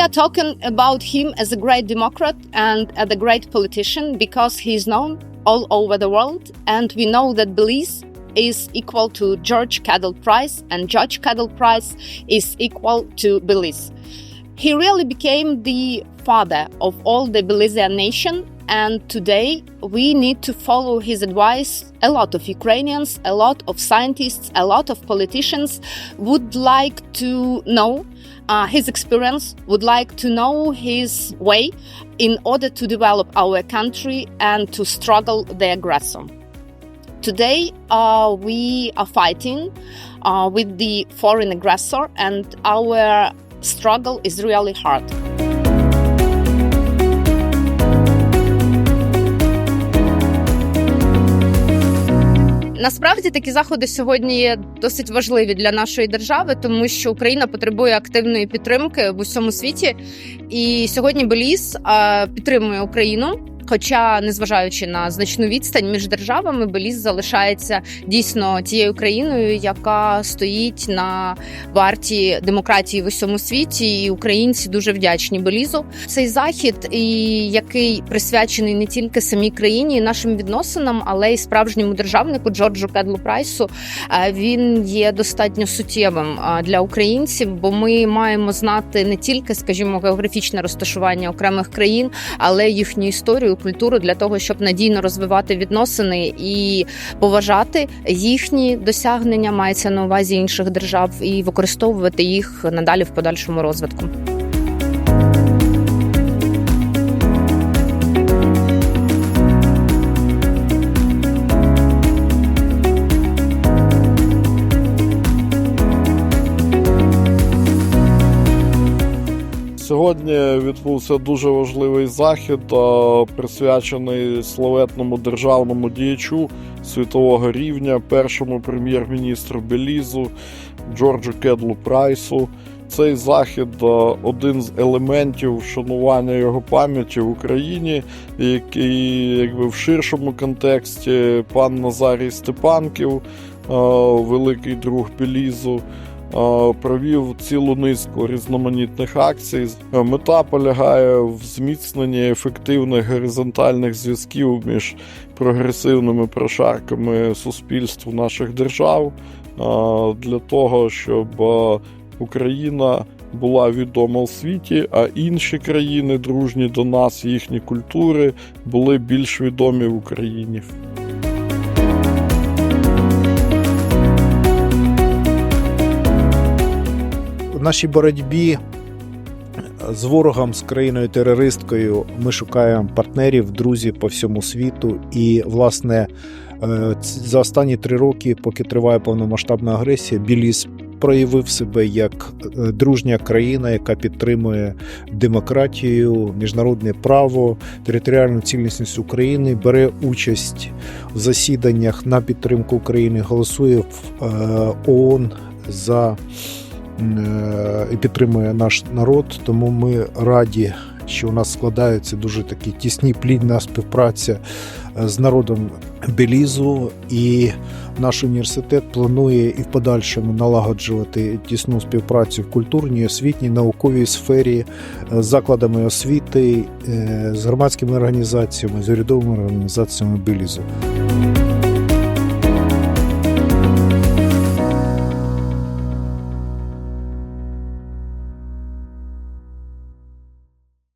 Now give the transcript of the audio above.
are talking about him as a great democrat and as a great politician because he is known all over the world. And we know that Belize is equal to George Cadell Price, and George Cadell Price is equal to Belize. He really became the father of all the Belizean nation, and today we need to follow his advice. A lot of Ukrainians, a lot of scientists, a lot of politicians would like to know uh, his experience, would like to know his way in order to develop our country and to struggle the aggressor. Today, uh, we are fighting uh, with the foreign aggressor, and our struggle is really hard. Насправді такі заходи сьогодні є досить важливі для нашої держави, тому що Україна потребує активної підтримки в усьому світі. І сьогодні Беліз підтримує Україну. Хоча, незважаючи на значну відстань між державами, Беліз залишається дійсно тією країною, яка стоїть на варті демократії в усьому світі, і українці дуже вдячні Белізу. Цей захід, і який присвячений не тільки самій країні, і нашим відносинам, але й справжньому державнику Джорджу Кедлу Прайсу. е, Він є достатньо суттєвим е, для українців, бо ми маємо знати не тільки, скажімо, географічне розташування окремих країн, але й їхню історію, культуру для того, щоб надійно розвивати відносини і поважати їхні досягнення, мається на увазі інших держав, і використовувати їх надалі в подальшому розвитку. Сьогодні відбувся дуже важливий захід, присвячений славетному державному діячу світового рівня, першому прем'єр-міністру Белізу Джорджу Кедлу Прайсу. Цей захід один з елементів вшанування його пам'яті в Україні, який якби в ширшому контексті пан Назарій Степанків, великий друг Белізу, провів цілу низку різноманітних акцій. Е, Мета полягає в зміцненні ефективних горизонтальних зв'язків між прогресивними прошарками суспільств наших держав е, для того, щоб е, Україна була відома у світі, а інші країни, дружні до нас, їхні культури, були більш відомі в Україні. Нашій боротьбі з ворогом, з країною-терористкою, ми шукаємо партнерів, друзів по всьому світу. І, власне, е, за останні три роки, поки триває повномасштабна агресія, Біліс проявив себе як е, дружня країна, яка підтримує демократію, міжнародне право, територіальну цілісність України, бере участь в засіданнях на підтримку України, голосує в е, ООН за і підтримує наш народ. Тому ми раді, що у нас складаються дуже такі тісні плідна співпраця е, з народом Белізу. І наш університет планує і в подальшому налагоджувати тісну співпрацю в культурній, освітній, науковій сфері е, з закладами освіти, е, з громадськими організаціями, з урядовими організаціями Белізу.